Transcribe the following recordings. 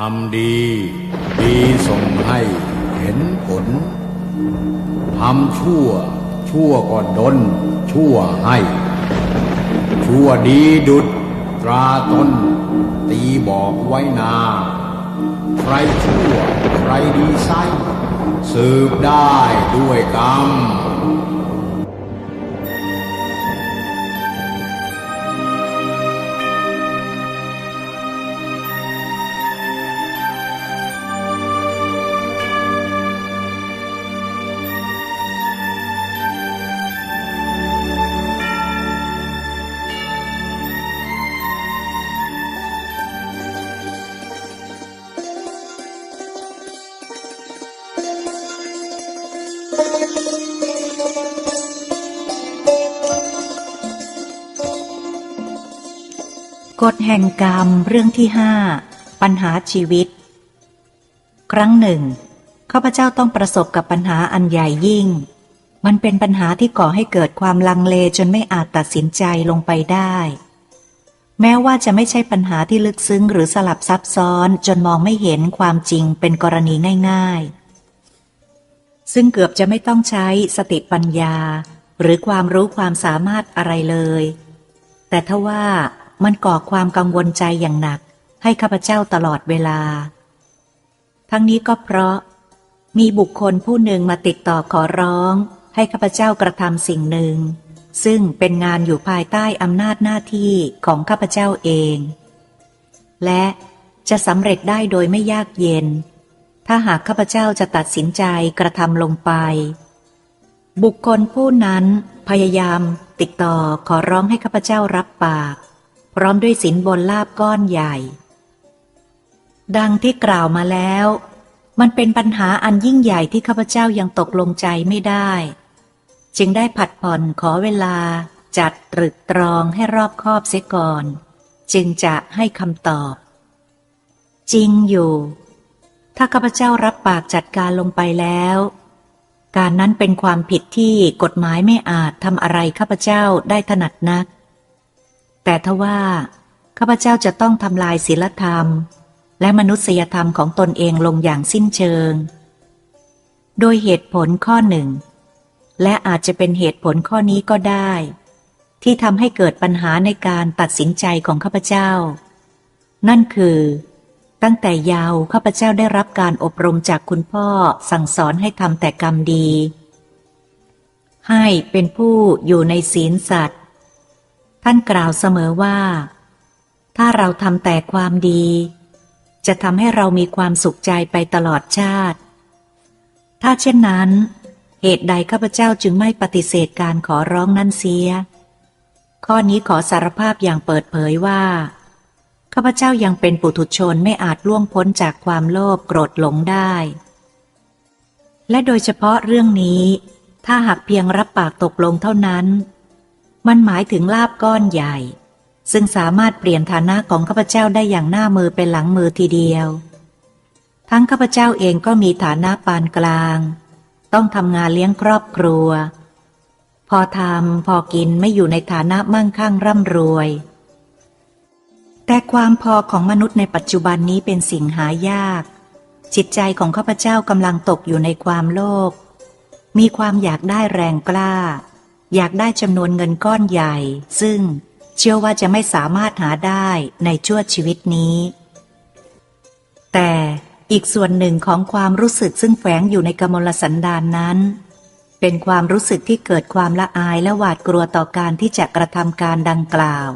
ทำดี ดีส่งให้เห็นผล ทำชั่ว ชั่วก็ดน ชั่วให้ ชั่วดีดุดตราตน ตีบอกไว้นา ใครชั่ว ใครดีไซสืบได้ด้วยกรรม แห่งกรรมเรื่องที่ห้าปัญหาชีวิต ครั้งหนึ่งข้าพเจ้าต้องประสบกับปัญหาอันใหญ่ยิ่ง มันเป็นปัญหาที่ก่อให้เกิดความลังเลจนไม่อาจตัดสินใจลงไปได้ แม้ว่าจะไม่ใช่ปัญหาที่ลึกซึ้งหรือสลับซับซ้อนจนมองไม่เห็นความจริงเป็นกรณีง่าย ๆ ซึ่งเกือบจะไม่ต้องใช้สติปัญญา หรือความรู้ความสามารถอะไรเลย แต่ถ้าว่า มันก่อความกังวลใจอย่างหนัก ให้ข้าพเจ้าตลอดเวลา ทั้งนี้ก็เพราะ มีบุคคลผู้หนึ่งมาติดต่อขอร้อง ให้ข้าพเจ้ากระทำสิ่งหนึ่ง ซึ่งเป็นงานอยู่ภายใต้อำนาจหน้าที่ของข้าพเจ้าเอง และจะสำเร็จได้โดยไม่ยากเย็น ถ้าหากข้าพเจ้าจะตัดสินใจกระทำลงไป บุคคลผู้นั้นพยายามติดต่อขอร้องให้ข้าพเจ้ารับปาก พร้อมด้วยสินบนลาบก้อนใหญ่ ดังที่กล่าวมาแล้ว มันเป็นปัญหาอันยิ่งใหญ่ที่ข้าพเจ้ายังตกลงใจไม่ได้ จึงได้ผัดผ่อนขอเวลาจัดตรึกตรองให้รอบคอบเสียก่อน จึงจะให้คำตอบ จริงอยู่ ถ้าข้าพเจ้ารับปากจัดการลงไปแล้ว การนั้นเป็นความผิดที่กฎหมายไม่อาจทำอะไรข้าพเจ้าได้ถนัดนัก แต่ทว่าข้าพเจ้าจะต้องทำลายศีลธรรม และมนุษยธรรมของตนเองลงอย่างสิ้นเชิง โดยเหตุผลข้อหนึ่ง และอาจจะเป็นเหตุผลข้อนี้ก็ได้ ที่ทำให้เกิดปัญหาในการตัดสินใจของข้าพเจ้า นั่นคือ ตั้งแต่ยาวข้าพเจ้าได้รับการอบรมจากคุณพ่อสั่งสอนให้ทำแต่กรรมดี ให้เป็นผู้อยู่ในศีลสัตว์ ท่านกล่าวเสมอว่า ถ้าเราทำแต่ความดี จะทำให้เรามีความสุขใจไปตลอดชาติ ถ้าเช่นนั้น เหตุใดข้าพเจ้าจึงไม่ปฏิเสธการขอร้องนั้นเสีย ข้อนี้ขอสารภาพอย่างเปิดเผยว่าข้าพเจ้ายังเป็นปุถุชนไม่อาจล่วงพ้นจากความโลภโกรธหลงได้ และโดยเฉพาะเรื่องนี้ ถ้าหากเพียงรับปากตกลงเท่านั้น มันหมายถึงลาบก้อนใหญ่ ซึ่งสามารถเปลี่ยนฐานะของข้าพเจ้าได้อย่างหน้ามือเป็นหลังมือทีเดียว ทั้งข้าพเจ้าเองก็มีฐานะปานกลาง ต้องทำงานเลี้ยงครอบครัว พอทำพอกินไม่อยู่ในฐานะมั่งคั่งร่ำรวย แต่ความพอของมนุษย์ในปัจจุบันนี้เป็นสิ่งหายาก จิตใจของข้าพเจ้ากำลังตกอยู่ในความโลภมีความอยากได้แรงกล้า อยากได้จำนวนเงินก้อนใหญ่ ซึ่งเชื่อว่าจะไม่สามารถหาได้ในชั่วชีวิตนี้ แต่อีกส่วนหนึ่งของความรู้สึกซึ่งแฝงอยู่ในกมลสันดานนั้น เป็นความรู้สึกที่เกิดความละอายและหวาดกลัวต่อการที่จะกระทำการดังกล่าว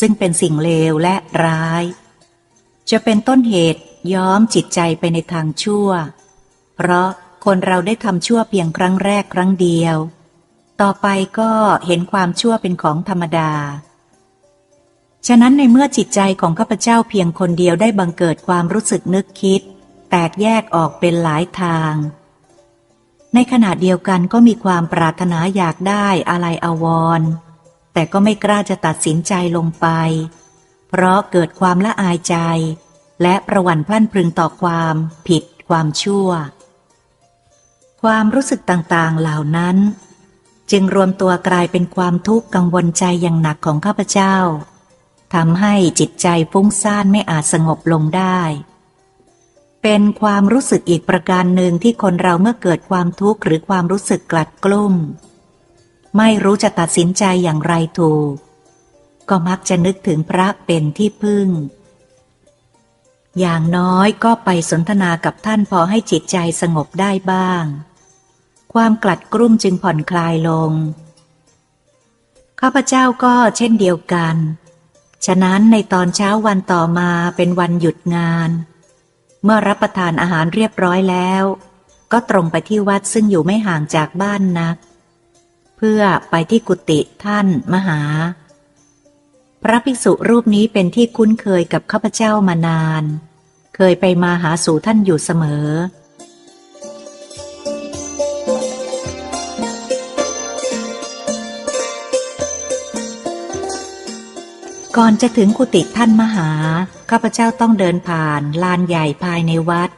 ซึ่งเป็นสิ่งเลวและร้าย จะเป็นต้นเหตุย้อมจิตใจไปในทางชั่ว เพราะคนเราได้ทำชั่วเพียงครั้งแรกครั้งเดียว ต่อไปก็เห็นความชั่วเป็นของธรรมดา ฉะนั้นในเมื่อจิตใจของข้าพเจ้าเพียงคนเดียวได้บังเกิดความรู้สึกนึกคิด แตกแยกออกเป็นหลายทาง ในขณะเดียวกันก็มีความปรารถนาอยากได้อะไรอาวร แต่ก็ไม่กล้าจะตัดสินใจลงไป เพราะเกิดความละอายใจ และประวันพลั่นพรึงต่อความผิดความชั่ว ความรู้สึกต่างๆเหล่านั้น จึงรวมตัวกลายเป็นความทุกข์กังวลใจอย่างหนักของข้าพเจ้าทำให้จิตใจฟุ้งซ่านไม่อาจสงบลงได้ เป็นความรู้สึกอีกประการหนึ่งที่คนเราเมื่อเกิดความทุกข์หรือความรู้สึกกลัดกลุ้มไม่รู้จะตัดสินใจอย่างไรถูก ก็มักจะนึกถึงพระเป็นที่พึ่ง อย่างน้อยก็ไปสนทนากับท่านพอให้จิตใจสงบได้บ้าง ความกลัดกลุ้มจึงผ่อนคลายลง ข้าพเจ้าก็เช่นเดียวกัน ฉะนั้นในตอนเช้าวันต่อมาเป็นวันหยุดงาน เมื่อรับประทานอาหารเรียบร้อยแล้ว ก็ตรงไปที่วัดซึ่งอยู่ไม่ห่างจากบ้านนัก เพื่อไปที่กุฏิท่านมหา พระภิกษุรูปนี้เป็นที่คุ้นเคยกับข้าพเจ้ามานาน เคยไปมาหาสู่ท่านอยู่เสมอ ก่อนจะถึงกุฏิท่านมหา ข้าพเจ้าต้องเดินผ่านลานใหญ่ภายในวัด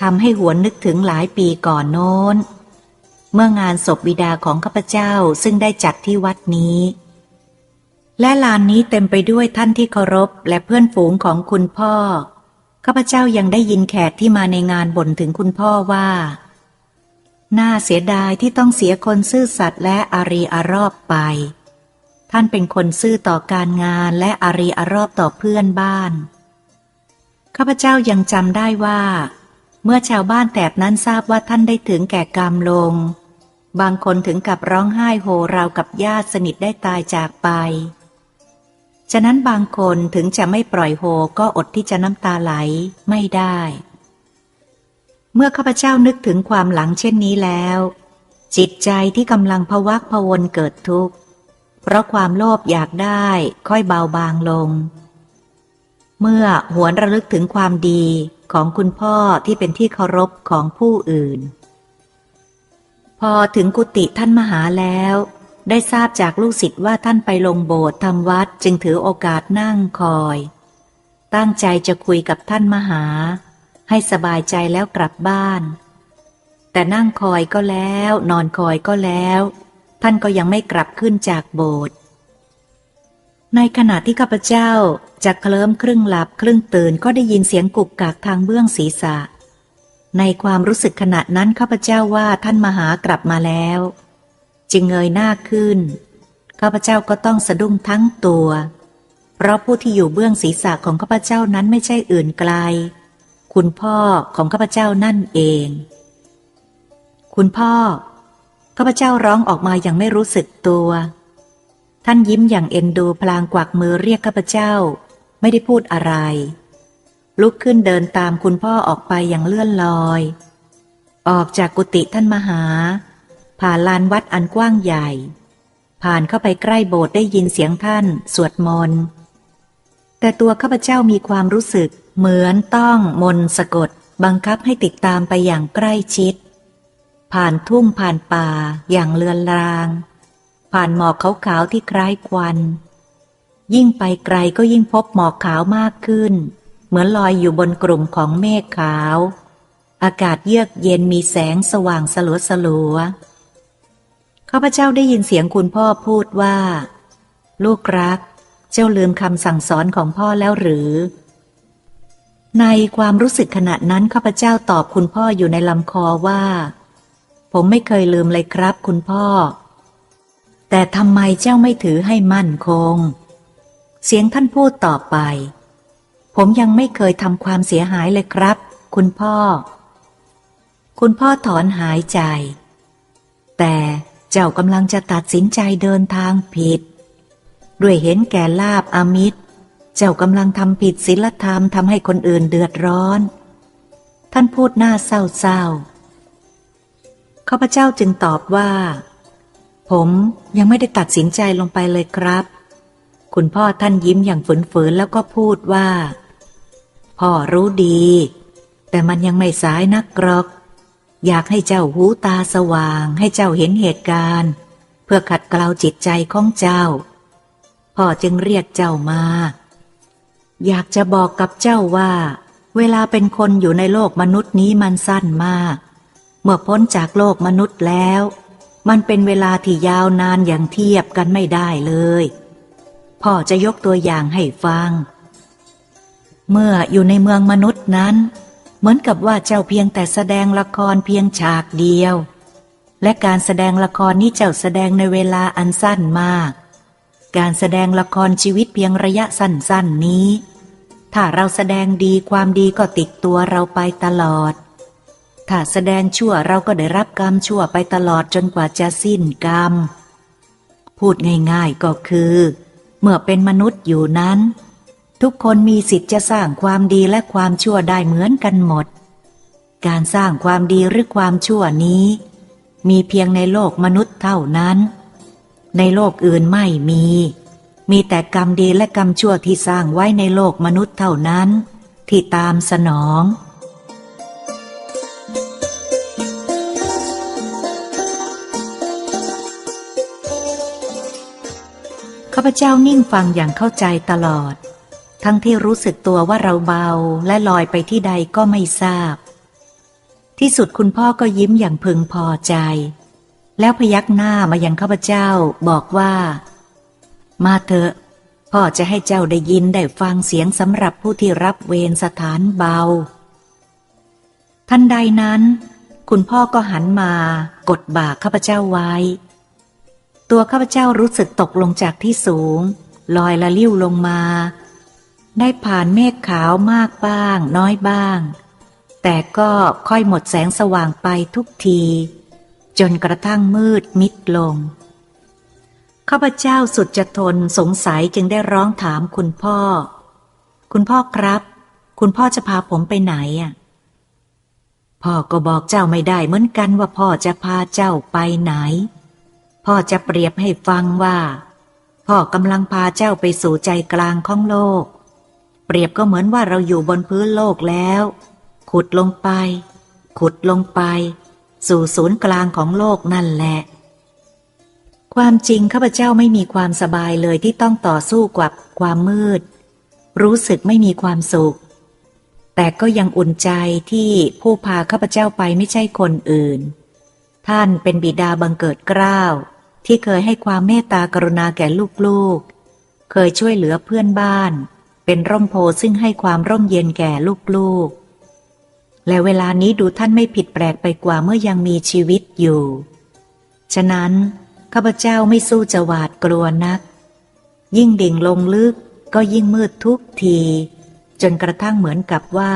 ทำให้หวนนึกถึงหลายปีก่อนโน้น เมื่องานศพบิดาของข้าพเจ้าซึ่งได้จัดที่วัดนี้ และลานนี้เต็มไปด้วยท่านที่เคารพและเพื่อนฝูงของคุณพ่อ ข้าพเจ้ายังได้ยินแขกที่มาในงานบ่นถึงคุณพ่อว่า น่าเสียดายที่ต้องเสียคนซื่อสัตย์และอารีอารอบไป ท่านเป็นคนซื่อต่อการงานและอารีอารอบต่อเพื่อนบ้าน ข้าพเจ้ายังจำได้ว่า เมื่อชาวบ้านแถบนั้นทราบว่าท่านได้ถึงแก่กรรมลง บางคนถึงกับร้องไห้โฮราวกับญาติสนิทได้ตายจากไป ฉะนั้นบางคนถึงจะไม่ปล่อยโฮก็อดที่จะน้ำตาไหลไม่ได้ เมื่อข้าพเจ้านึกถึงความหลังเช่นนี้แล้ว จิตใจที่กำลังพวักพวนเกิดทุกข์ เพราะความโลภอยากได้ค่อยเบาบางลง เมื่อหวนระลึกถึงความดีของคุณพ่อที่เป็นที่เคารพของผู้อื่น พอถึงกุฏิท่านมหาแล้ว ได้ทราบจากลูกศิษย์ว่าท่านไปลงโบสถ์ทำวัดจึงถือโอกาสนั่งคอย ตั้งใจจะคุยกับท่านมหา ให้สบายใจแล้วกลับบ้าน แต่นั่งคอยก็แล้ว นอนคอยก็แล้ว ท่านก็ยังไม่กลับขึ้นจากโบสถ์ในขณะที่ข้าพเจ้าจะเคลิ้มครึ่งหลับครึ่งตื่นก็ได้ยินเสียงกุกกักทางเบื้องศีรษะ ในความรู้สึกขณะนั้นข้าพเจ้าว่าท่านมหากลับมาแล้ว จึงเงยหน้าขึ้น ข้าพเจ้าก็ต้องสะดุ้งทั้งตัว เพราะผู้ที่อยู่เบื้องศีรษะของข้าพเจ้านั้นไม่ใช่อื่นไกล คุณพ่อของข้าพเจ้านั่นเอง คุณพ่อ ข้าพเจ้าร้องออกมาอย่างไม่รู้สึกตัว ท่านยิ้มอย่างเอ็นดูพลางกวักมือเรียกข้าพเจ้า ไม่ได้พูดอะไร ลุกขึ้นเดินตามคุณพ่อออกไปอย่างเลื่อนลอย ออกจากกุฏิท่านมหา ผ่านลานวัดอันกว้างใหญ่ ผ่านเข้าไปใกล้โบสถ์ได้ยินเสียงท่าน สวดมนต์แต่ตัวข้าพเจ้ามีความรู้สึกเหมือนต้องมนต์สะกด บังคับให้ติดตามไปอย่างใกล้ชิด ผ่านทุ่งผ่านป่าอย่างเลือนลาง ผ่านหมอกขาวๆที่คล้ายควัน ยิ่งไปไกลก็ยิ่งพบหมอกขาวมากขึ้น เหมือนลอยอยู่บนกลุ่มของเมฆขาว อากาศเยือกเย็นมีแสงสว่างสลัวสลัวข้าพเจ้าได้ยินเสียงคุณพ่อพูดว่า ลูกรัก เจ้าลืมคำสั่งสอนของพ่อแล้วหรือ ในความรู้สึกขณะนั้นข้าพเจ้าตอบคุณพ่ออยู่ในลำคอว่า ผมไม่เคยลืมเลยครับคุณพ่อ แต่ทำไมเจ้าไม่ถือให้มั่นคง เสียงท่านพูดต่อไป ผมยังไม่เคยทำความเสียหายเลยครับ คุณพ่อ คุณพ่อถอนหายใจ แต่เจ้ากำลังจะตัดสินใจเดินทางผิด ด้วยเห็นแก่ลาบอามิตร เจ้ากำลังทำผิดศีลธรรมทำให้คนอื่นเดือดร้อน ท่านพูดหน้าเศร้าๆ ข้าพเจ้าจึงตอบว่า ผมยังไม่ได้ตัดสินใจลงไปเลยครับ คุณพ่อท่านยิ้มอย่างฝืนๆแล้วก็พูดว่า พ่อรู้ดี แต่มันยังไม่สายนักกรอก อยากให้เจ้าหูตาสว่าง ให้เจ้าเห็นเหตุการณ์ เพื่อขัดเกลาจิตใจของเจ้า พ่อจึงเรียกเจ้ามา อยากจะบอกกับเจ้าว่า เวลาเป็นคนอยู่ในโลกมนุษย์นี้มันสั้นมาก เมื่อพ้นจากโลกมนุษย์แล้ว มันเป็นเวลาที่ยาวนานอย่างเทียบกันไม่ได้เลย พ่อจะยกตัวอย่างให้ฟัง เมื่ออยู่ในเมืองมนุษย์นั้น เหมือนกับว่าเจ้าเพียงแต่แสดงละครเพียงฉากเดียว และการแสดงละครนี้เจ้าแสดงในเวลาอันสั้นมาก การแสดงละครชีวิตเพียงระยะสั้นๆนี้ ถ้าเราแสดงดีความดีก็ติดตัวเราไปตลอด ถ้าแสดงชั่วเราก็ได้รับกรรมชั่วไปตลอดจนกว่าจะสิ้นกรรม พูดง่ายๆก็คือ เมื่อเป็นมนุษย์อยู่นั้น ทุกคนมีสิทธิ์จะสร้างความดีและความชั่วได้เหมือนกันหมด การสร้างความดีหรือความชั่วนี้ มีเพียงในโลกมนุษย์เท่านั้น ในโลกอื่นไม่มี มีแต่กรรมดีและกรรมชั่วที่สร้างไว้ในโลกมนุษย์เท่านั้น ที่ตามสนอง ข้าพเจ้านิ่งฟังอย่างเข้าใจตลอด ทั้งที่รู้สึกตัวว่าเราเบาและลอยไปที่ใดก็ไม่ทราบ ที่สุดคุณพ่อก็ยิ้มอย่างพึงพอใจ แล้วพยักหน้ามายังข้าพเจ้าบอกว่า มาเถอะ พ่อจะให้เจ้าได้ยินได้ฟังเสียงสำหรับผู้ที่รับเวรสถานเบา ทันใดนั้น คุณพ่อก็หันมากดบ่าข้าพเจ้าไว้ ตัวข้าพเจ้ารู้สึกตกลงจากที่สูง ลอยละลิ้วลงมา ได้ผ่านเมฆขาวมากบ้าง น้อยบ้าง แต่ก็ค่อยหมดแสงสว่างไปทุกที จนกระทั่งมืดมิดลง ข้าพเจ้าสุดจะทนสงสัยจึงได้ร้องถามคุณพ่อ คุณพ่อครับ คุณพ่อจะพาผมไปไหนอะพ่อก็บอกเจ้าไม่ได้เหมือนกันว่าพ่อจะพาเจ้าไปไหน พ่อจะเปรียบให้ฟังว่า พ่อกำลังพาเจ้าไปสู่ใจกลางของโลก เปรียบก็เหมือนว่าเราอยู่บนพื้นโลกแล้ว ขุดลงไป ขุดลงไป สู่ศูนย์กลางของโลกนั่นแหละ ความจริงข้าพเจ้าไม่มีความสบายเลยที่ต้องต่อสู้กับความมืด รู้สึกไม่มีความสุข แต่ก็ยังอุ่นใจที่ผู้พาข้าพเจ้าไปไม่ใช่คนอื่นท่านเป็นบิดาบังเกิดเกล้า ที่เคยให้ความเมตตากรุณาแก่ลูกๆ เคยช่วยเหลือเพื่อนบ้าน เป็นร่มโพซึ่งให้ความร่มเย็นแก่ลูกๆ และเวลานี้ดูท่านไม่ผิดแปลกไปกว่าเมื่อยังมีชีวิตอยู่ ฉะนั้นข้าพเจ้าไม่สู้จะหวาดกลัวนัก ยิ่งดิ่งลงลึกก็ยิ่งมืดทุกที จนกระทั่งเหมือนกับว่า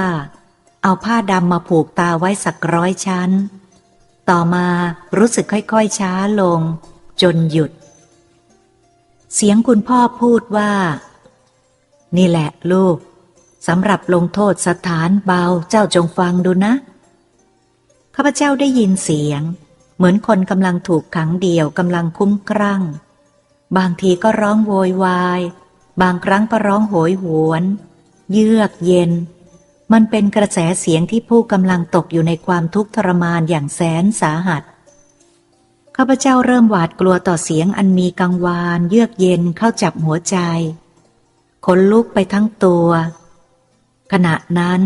เอาผ้าดำมาผูกตาไว้สักร้อยชั้น ต่อมารู้สึกค่อยๆช้าลง จนหยุด เสียงคุณพ่อพูดว่า นี่แหละลูกสำหรับลงโทษสถานเบาเจ้าจงฟังดูนะ ข้าพเจ้าได้ยินเสียง เหมือนคนกำลังถูกขังเดี่ยวกำลังคุ้มครั่ง บางทีก็ร้องโวยวาย บางครั้งก็ร้องโหยหวน เยือกเย็น มันเป็นกระแสเสียงที่ผู้กำลังตกอยู่ในความทุกข์ทรมานอย่างแสนสาหัส ข้าพเจ้าเริ่มหวาดกลัวต่อเสียงอันมีกังวาน เยือกเย็นเข้าจับหัวใจ ขนลุกไปทั้งตัว ขณะนั้น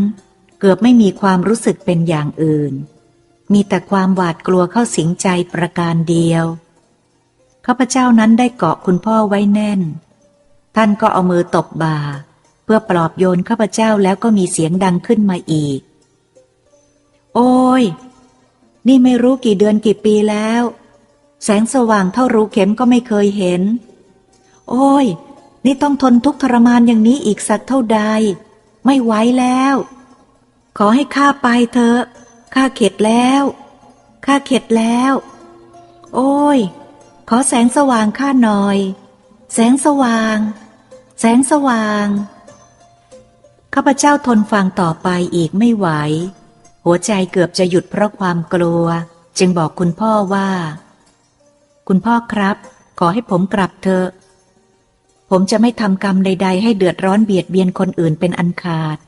เกือบไม่มีความรู้สึกเป็นอย่างอื่น มีแต่ความหวาดกลัวเข้าสิงใจประการเดียว ข้าพเจ้านั้นได้เกาะคุณพ่อไว้แน่น ท่านก็เอามือตบบ่า เพื่อปลอบโยนข้าพเจ้าแล้วก็มีเสียงดังขึ้นมาอีก โอ้ย นี่ไม่รู้กี่เดือนกี่ปีแล้ว แสงสว่างเท่ารูเข็มก็ไม่เคยเห็น โอ้ย นี่ต้องทนทุกข์ทรมานอย่างนี้อีกสักเท่าใด ไม่ไหวแล้ว ขอให้ข้าไปเถอะ ข้าเข็ดแล้ว ข้าเข็ดแล้ว โอ้ย ขอแสงสว่างข้าหน่อย แสงสว่าง แสงสว่างข้าพเจ้าทนฟังต่อไปอีกไม่ไหว หัวใจเกือบจะหยุดเพราะความกลัว จึงบอกคุณพ่อว่า คุณพ่อครับ ขอให้ผมกลับเถอะผมจะไม่ทำกรรมใด ๆ ให้เดือดร้อนเบียดเบียนคนอื่นเป็นอันขาด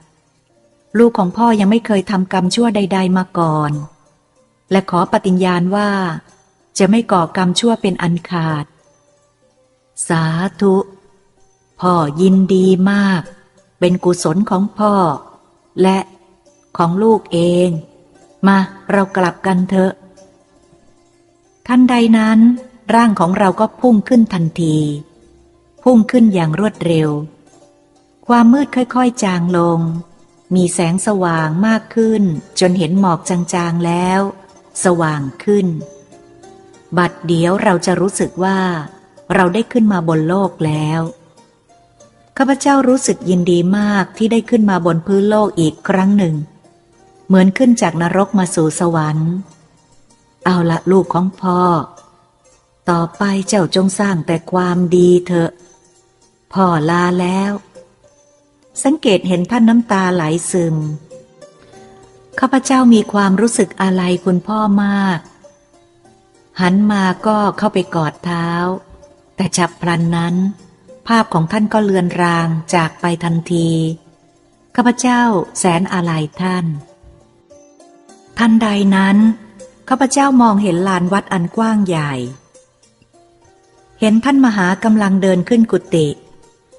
ลูกของพ่อยังไม่เคยทำกรรมชั่วใด ๆ มาก่อน และขอปฏิญญาณว่า จะไม่ก่อกรรมชั่วเป็นอันขาด สาธุ พ่อยินดีมาก เป็นกุศลของพ่อ และของลูกเอง มาเรากลับกันเถอะทันใดนั้น ร่างของเราก็พุ่งขึ้นทันที พุ่งขึ้นอย่างรวดเร็ว ความมืดค่อยๆจางลง มีแสงสว่างมากขึ้น จนเห็นหมอกจางๆแล้ว สว่างขึ้น บัดเดี๋ยวเราจะรู้สึกว่า เราได้ขึ้นมาบนโลกแล้วข้าพเจ้ารู้สึกยินดีมากที่ได้ขึ้นมาบนพื้นโลกอีกครั้งหนึ่ง เหมือนขึ้นจากนรกมาสู่สวรรค์ เอาละลูกของพ่อ ต่อไปเจ้าจงสร้างแต่ความดีเถอะ พ่อลาแล้ว สังเกตเห็นท่านน้ำตาไหลซึม ข้าพเจ้ามีความรู้สึกอะไรคุณพ่อมาก หันมาก็เข้าไปกอดเท้า แต่ฉับพลันนั้น ภาพของท่านก็เลือนรางจากไปทันที ข้าพเจ้าแสนอาลัยท่าน ทันใดนั้นข้าพเจ้ามองเห็นลานวัดอันกว้างใหญ่ เห็นท่านมหากำลังเดินขึ้นกุฏิ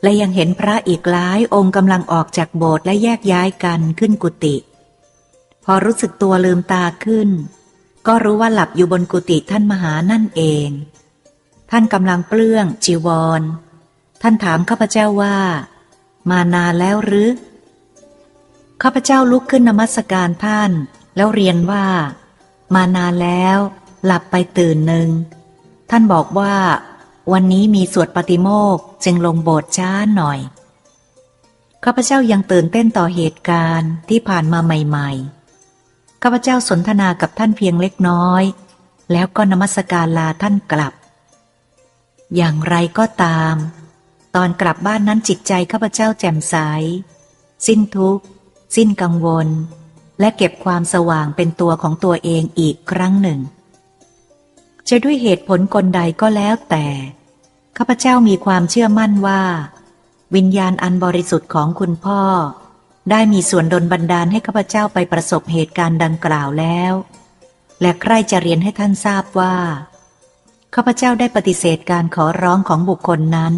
และยังเห็นพระอีกหลายองค์กำลังออกจากโบสถ์และแยกย้ายกันขึ้นกุฏิพอรู้สึกตัวลืมตาขึ้น ก็รู้ว่าหลับอยู่บนกุฏิท่านมหานั่นเอง ท่านกำลังเปลื้องจีวร ท่านถามข้าพเจ้าว่า มานานแล้วหรือข้าพเจ้าลุกขึ้นนมัสการท่าน แล้วเรียนว่า มานานแล้ว หลับไปตื่นหนึ่งท่านบอกว่า วันนี้มีสวดปฏิโมกจึงลงโบสถ์ช้าหน่อย ข้าพเจ้ายังตื่นเต้นต่อเหตุการณ์ที่ผ่านมาใหม่ ๆ ข้าพเจ้าสนทนากับท่านเพียงเล็กน้อย แล้วก็นมัสการลาท่านกลับ อย่างไรก็ตาม ตอนกลับบ้านนั้นจิตใจข้าพเจ้าแจ่มใส สิ้นทุกข์ สิ้นกังวล และเก็บความสว่างเป็นตัวของตัวเองอีกครั้งหนึ่ง จะด้วยเหตุผลกลใดก็แล้วแต่ข้าพเจ้ามีความเชื่อมั่นว่า วิญญาณอันบริสุทธิ์ของคุณพ่อ ได้มีส่วนดลบันดาลให้ข้าพเจ้าไปประสบเหตุการณ์ดังกล่าวแล้ว และใครจะเรียนให้ท่านทราบว่าข้าพเจ้าได้ปฏิเสธการขอร้องของบุคคลนั้น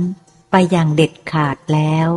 ไปอย่างเด็ดขาดแล้ว